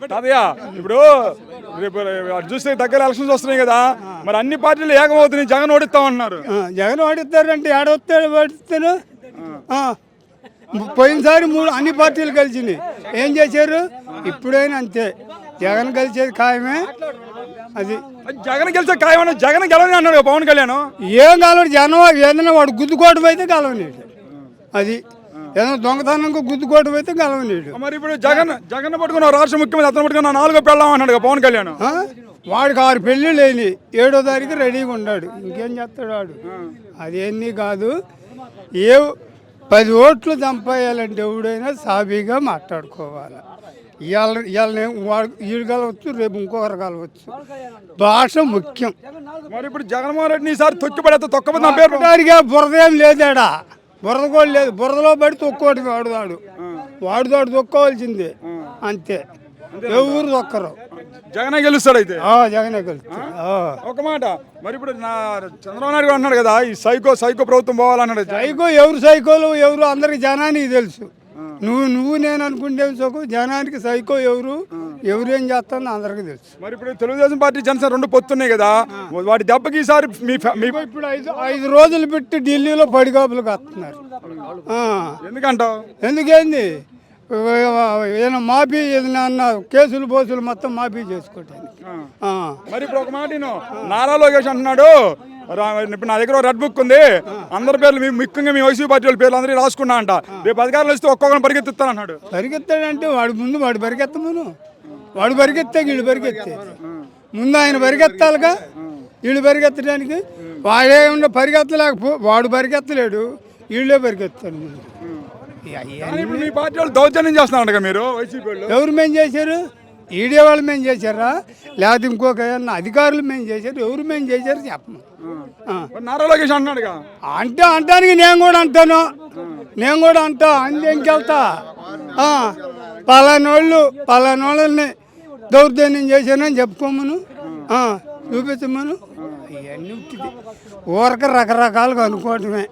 తాతయ్య ఇప్పుడు రేపు అటు చూస్తే దగ్గర ఎలక్షన్స్ వస్తున్నాయి కదా మరి అన్ని పార్టీలు ఏకమవుతున్నాయి జగన్ ఓడిస్తామంటున్నారు ఆ, జగన్ ఓడిస్తారంటే ఏడొస్తాడు ఓడిస్తాడు? ఆ, పోయినసారి మూడు అన్ని పార్టీలు కలిసినాయి. ఏం చేశారు? ఇప్పుడైనా అంతే. జగన్ కలిసేది ఖాయమే. అది జగన్ గెలిచే ఖాయమని జగన్ గెలవని అన్నాడు పవన్ కళ్యాణ్. ఏం కాలడు జనం ఏదైనా వాడు గుద్దుకోవడం అయితే గెలవనీడు అది ఏదైనా దొంగతనంగా గుద్దుకోవడం అయితే గెలవనీడు మరి ఇప్పుడు జగన్ జగన్ పట్టుకున్న రాష్ట్ర ముఖ్యమంత్రి అతను పట్టుకున్న నాలుగో పెళ్ళాం అన్నాడు పవన్ కళ్యాణ్? వాడికి ఆరు పెళ్ళి లేని ఏడో తారీఖు రెడీగా ఉన్నాడు. ఇంకేం చేస్తాడు వాడు? అదేన్నీ కాదు ఏ పది ఓట్లు చంపేయాలంటే ఎవడైనా సాబీగా మాట్లాడుకోవాలి. ఇవాళ ఇవాళ వాడు వీడు కలవచ్చు రేపు ఇంకొకరు కలవచ్చు. భాష ముఖ్యం. మరి ఇప్పుడు జగన్మోహన్ రెడ్డిని ఈసారి తొక్కి పడేస్తే తొక్కబోతుంది నా పేరు. బురద లేదాడా? బురద కూడా లేదు. బురదలో పడి తొక్కోటి వాడుదాడు వాడుదాడు తొక్కోవాల్సిందే అంతే. ఎవరు తొక్కరు జగనే గెలుస్తాడు అయితే జగనే కలుస్తాడు ఆ. ఒక మాట మరి ఇప్పుడు నా చంద్రబాబు నాయుడు అన్నాడు కదా ఈ సైకో సైకో ప్రభుత్వం పోవాలన్నాడు సైకో ఎవరు సైకోలు ఎవరు అందరికి జనానికి తెలుసు. నువ్వు నువ్వు నేను అనుకుంటే సోకు జనానికి సైకో ఎవరు? ఎవరేం చేస్తుందో అందరికీ తెలుసు. మరి ఇప్పుడు తెలుగుదేశం పార్టీ జనసేన రెండు పొత్తున్నాయి కదా వాటి దెబ్బకి ఈసారి మీ ఇప్పుడు ఐదు ఐదు రోజులు పెట్టి ఢిల్లీలో పడిగాపులు కస్తున్నారు ఆ. ఎందుకంటావు? ఎందుకేంది? ఏదైనా మాఫీ ఏదైనా అన్న కేసులు బోసులు మొత్తం మాఫీ చేసుకోవటానికి. మరి ఇప్పుడు ఒక మాట. నారా లోకేష్ అంటున్నాడు ఇప్పుడు నా దగ్గర రెడ్ బుక్ ఉంది. అందరి పేర్లు మీ ముఖ్యంగా మీ వైసీపీ పార్టీ వాళ్ళ పేర్లు అందరూ రాసుకున్నా అంట. రేపు అధికారులు వస్తే ఒక్కొక్కరిని పరిగెత్తిస్తాను అన్నాడు. పరిగెత్తాడంటే వాడు ముందు వాడు పరిగెత్తమను వాడు పరిగెత్తే వీళ్ళు పరిగెత్తే. ముందు ఆయన పరిగెత్తాలిగా. వీళ్ళు పరిగెత్తడానికి వాడే ఉన్న పరిగెత్తలేకపో వాడు పరిగెత్తలేడు వీళ్ళే పరిగెత్తారు ముందు. మీ పార్టీ వాళ్ళు దౌర్జన్యం చేస్తున్నారంట మీరు వైసీపీ ఎవరు మేం చేశారు? ఈడే వాళ్ళు మేం చేశారా? లేకపోతే ఇంకొక ఏమన్నా అధికారులు మేం చేశారు? ఎవరు మేం చేశారు చెప్పము నారా లోకేష్ అంటే అంటానికి నేను కూడా అంటాను. నేను కూడా అంటా. అంది ఇంకెళ్తా. పలానోళ్ళు పలానోళ్ళని దౌర్జన్యం చేశానని చెప్పుకోమను. చూపించమను. ఇవన్నీ ఉట్టిది. ఊరక రకరకాలుగా అనుకోవటమే.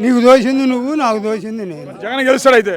నీకు దోసింది నువ్వు నాకు దోసింది నేను. జగన్ గెలుస్తాడు అయితే.